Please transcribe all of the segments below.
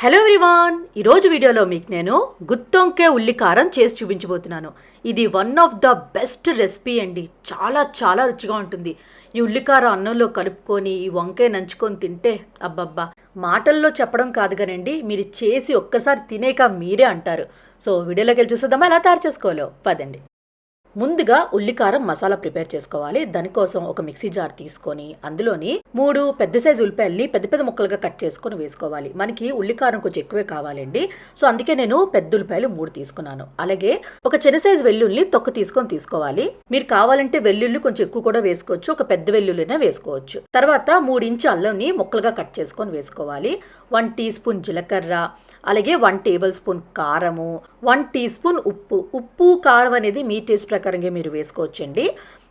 Hello everyone ఈరోజు వీడియోలో మీకు నేను గుత్తొంకే ఉల్లి కారం చేసి చూపించబోతున్నాను. ఇది one of the best recipe అండి. చాలా చాలా రుచిగా ఉంటుంది. ఈ ఉల్లికారం అన్నంలో కలుపుకొని ఈ వంకాయ నంచుకొని తింటే అబ్బబ్బా! మాటల్లో చెప్పడం కాదు కానండి మీరు చేసి ఒక్కసారి తినేక మీరే అంటారు. సో వీడియోలోకి వెళ్ళి చూసేద్దామా? ఎలా తయారు చేసుకోవాలో? పదండి. ముందుగా ఉల్లికారం మసాలా ప్రిపేర్ చేసుకోవాలి. దానికోసం ఒక మిక్సీ జార్ తీసుకొని అందులోని మూడు పెద్ద సైజు ఉల్లిపాయల్ని పెద్ద పెద్ద ముక్కలుగా కట్ చేసుకొని వేసుకోవాలి. మనకి ఉల్లికారం కొంచెం ఎక్కువే కావాలండి. సో అందుకే నేను పెద్ద ఉల్లిపాయలు మూడు తీసుకున్నాను. అలాగే ఒక చిన్న సైజు వెల్లుల్లి తొక్క తీసుకొని తీసుకోవాలి. మీరు కావాలంటే వెల్లుల్లి కొంచెం ఎక్కువ కూడా వేసుకోవచ్చు. ఒక పెద్ద వెల్లుల్లినే వేసుకోవచ్చు. తర్వాత మూడు ఇంచు అల్లంని ముక్కలుగా కట్ చేసుకొని వేసుకోవాలి. వన్ టీ స్పూన్ జీలకర్ర అలాగే వన్ టేబుల్ స్పూన్ కారము వన్ టీ స్పూన్ ఉప్పు. ఉప్పు కారం అనేది మీ టేస్ట్ ప్రకారంగా మీరు వేసుకోవచ్చండి.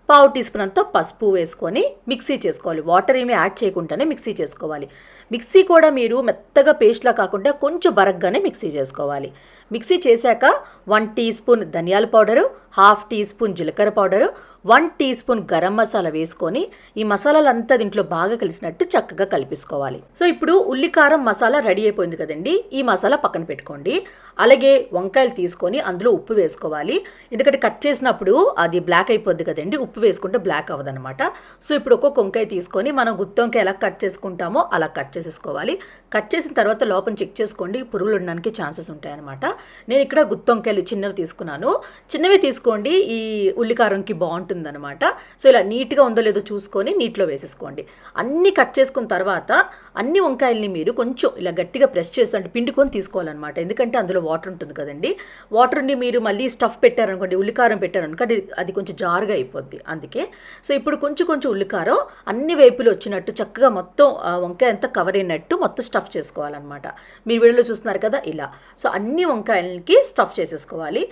పావు టీ స్పూన్ అంతా పసుపు వేసుకొని మిక్సీ చేసుకోవాలి. వాటర్ ఏమీ యాడ్ చేయకుండానే మిక్సీ చేసుకోవాలి. మిక్సీ కూడా మీరు మెత్తగా పేస్ట్లా కాకుండా కొంచెం బరగ్గానే మిక్సీ చేసుకోవాలి. మిక్సీ చేశాక వన్ టీ స్పూన్ ధనియాల పౌడరు హాఫ్ టీ స్పూన్ జీలకర్ర powder one teaspoon garam masala వేసుకొని ఈ మసాలాలంతా దీంట్లో బాగా కలిసినట్టు చక్కగా కలిపేసుకోవాలి. సో ఇప్పుడు ఉల్లికారం మసాలా రెడీ అయిపోయింది కదండి. ఈ మసాలా పక్కన పెట్టుకోండి. అలాగే వంకాయలు తీసుకొని అందులో ఉప్పు వేసుకోవాలి. ఎందుకంటే కట్ చేసినప్పుడు అది బ్లాక్ అయిపోద్ది కదండి. ఉప్పు వేసుకుంటే బ్లాక్ అవ్వదనమాట సో ఇప్పుడు ఒక్కొక్క వంకాయ తీసుకొని మనం గుత్తి వంకాయ ఎలా కట్ చేసుకుంటామో అలా కట్ చేసేసుకోవాలి. కట్ చేసిన తర్వాత లోపల చెక్ చేసుకోండి. పురుగులు ఉండడానికి ఛాన్సెస్ ఉంటాయన్నమాట. నేను ఇక్కడ గుత్తి వంకాయలు చిన్నవి తీసుకున్నాను. చిన్నవి వేసేసుకోండి. ఈ ఉల్లికారంకి బాగుంటుందన్నమాట. సో ఇలా నీట్గా ఉందో లేదో చూసుకొని నీటిలో వేసేసుకోండి. అన్నీ కట్ చేసుకున్న తర్వాత అన్ని వంకాయల్ని మీరు కొంచెం ఇలా గట్టిగా ప్రెస్ చేస్తుంటే పిండుకొని తీసుకోవాలన్నమాట. ఎందుకంటే అందులో వాటర్ ఉంటుంది కదండి. వాటర్ని మీరు మళ్ళీ స్టఫ్ పెట్టారనుకోండి ఉల్లికారం పెట్టారనుకో అది అది కొంచెం జారుగా అయిపోద్ది అందుకే. సో ఇప్పుడు కొంచెం కొంచెం ఉల్లికారం అన్ని వైపులు వచ్చినట్టు చక్కగా మొత్తం వంకాయ అంతా కవర్ అయినట్టు మొత్తం స్టఫ్ చేసుకోవాలన్నమాట. మీరు వీడియోలో చూస్తున్నారు కదా ఇలా. సో అన్ని వంకాయలకి స్టఫ్ చేసేసుకోవాలి.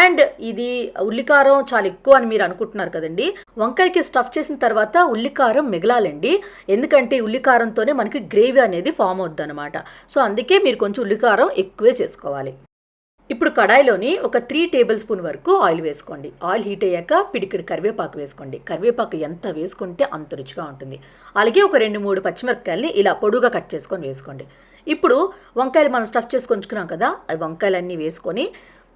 అండ్ ఇది ఉల్లికారం చాలా ఎక్కువ అని మీరు అనుకుంటున్నారు కదండి. వంకాయకి స్టఫ్ చేసిన తర్వాత ఉల్లికారం మిగలాలండి. ఎందుకంటే ఉల్లికారంతోనే మనకి గ్రేవీ అనేది ఫామ్ అవుద్ది అనమాట సో అందుకే మీరు కొంచెం ఉల్లికారం ఎక్కువే చేసుకోవాలి. ఇప్పుడు కడాయిలోని ఒక త్రీ టేబుల్ స్పూన్ వరకు ఆయిల్ వేసుకోండి. ఆయిల్ హీట్ అయ్యాక పిడికిడి కరివేపాకు వేసుకోండి. కరివేపాకు ఎంత వేసుకుంటే అంత రుచిగా ఉంటుంది. అలాగే ఒక రెండు మూడు పచ్చిమిరపకాయల్ని ఇలా పొడుగా కట్ చేసుకొని వేసుకోండి. ఇప్పుడు వంకాయలు మనం స్టఫ్ చేసుకొని ఉంచుకున్నాం కదా ఆ వంకాయలన్నీ వేసుకొని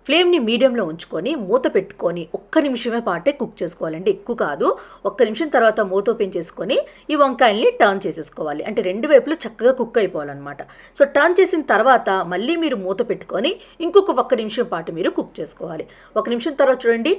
ఫ్లేమ్ని మీడియంలో ఉంచుకొని మూత పెట్టుకొని ఒక్క నిమిషమే పాటే కుక్ చేసుకోవాలండి. ఎక్కువ కాదు ఒక్క నిమిషం తర్వాత మూత ఓపెన్ చేసుకొని ఈ వంకాయల్ని టర్న్ చేసేసుకోవాలి. అంటే రెండు వైపులు చక్కగా కుక్ అయిపోవాలన్నమాట. సో టర్న్ చేసిన తర్వాత మళ్ళీ మీరు మూత పెట్టుకొని ఇంకొక ఒక్క నిమిషం పాటు మీరు కుక్ చేసుకోవాలి. ఒక నిమిషం తర్వాత చూడండి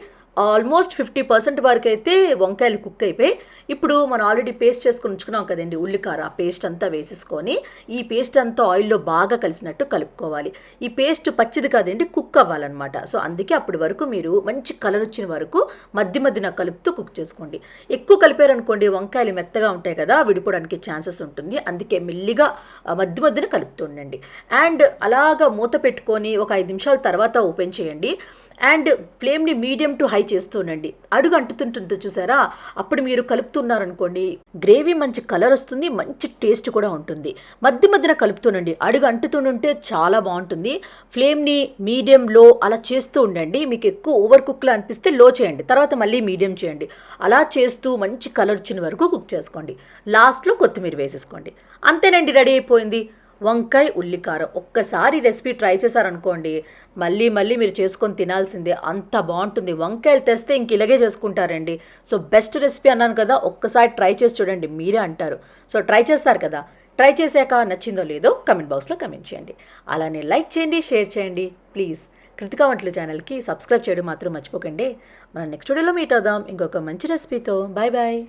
ఆల్మోస్ట్ ఫిఫ్టీ పర్సెంట్ వరకు అయితే వంకాయలు కుక్ అయిపోయి ఇప్పుడు మనం ఆల్రెడీ పేస్ట్ చేసుకుని ఉంచుకున్నాం కదండి ఉల్లికార పేస్ట్ అంతా వేసేసుకొని ఈ పేస్ట్ అంతా ఆయిల్లో బాగా కలిసినట్టు కలుపుకోవాలి. ఈ పేస్ట్ పచ్చిది కాదండి కుక్ అవ్వాలన్నమాట. సో అందుకే అప్పటి వరకు మీరు మంచి కలర్ వచ్చిన వరకు మధ్య మధ్యన కలుపుతూ కుక్ చేసుకోండి. ఎక్కువ కలిపారనుకోండి వంకాయలు మెత్తగా ఉంటాయి కదా విడిపోవడానికి ఛాన్సెస్ ఉంటుంది. అందుకే మెల్లిగా మధ్య మధ్యన కలుపుతుండండి అండ్ అలాగా మూత పెట్టుకొని ఒక ఐదు నిమిషాల తర్వాత ఓపెన్ చేయండి. అండ్ ఫ్లేమ్ని మీడియం టు హై చేస్తూనండి. అడుగు అంటుతుంటుందో చూసారా? అప్పుడు మీరు కలుపుతున్నారనుకోండి గ్రేవీ మంచి కలర్ వస్తుంది మంచి టేస్ట్ కూడా ఉంటుంది. మధ్య మధ్యన కలుపుతూనండి. అడుగు అంటుతుంటే చాలా బాగుంటుంది. ఫ్లేమ్ని మీడియం లో అలా చేస్తూ ఉండండి. మీకు ఎక్కువ ఓవర్ కుక్లా అనిపిస్తే లో చేయండి. తర్వాత మళ్ళీ మీడియం చేయండి. అలా చేస్తూ మంచి కలర్ వచ్చిన వరకు కుక్ చేసుకోండి. లాస్ట్లో కొత్తిమీర వేసేసుకోండి. అంతేనండి రెడీ అయిపోయింది. వంకాయ ఉల్లికారం. ఒక్కసారి రెసిపీ ట్రై చేశారనుకోండి మళ్ళీ మళ్ళీ మీరు చేసుకొని తినాల్సిందే. అంత బాగుంటుంది. వంకాయలు తెస్తే ఇంక ఇలాగే చేసుకుంటారండి. సో బెస్ట్ రెసిపీ అన్నాను కదా ఒక్కసారి ట్రై చేసి చూడండి. మీరే అంటారు. సో ట్రై చేస్తారు కదా. ట్రై చేశాక నచ్చిందో లేదో కమెంట్ బాక్స్లో కమెంట్ చేయండి. అలానే లైక్ చేయండి షేర్ చేయండి. ప్లీజ్ కృతికా వంటలు ఛానల్కి సబ్స్క్రైబ్ చేయడం మాత్రం మర్చిపోకండి. మనం నెక్స్ట్ వీడియోలో మీట్ అవుదాం. ఇంకొక మంచి రెసిపీతో. Bye bye.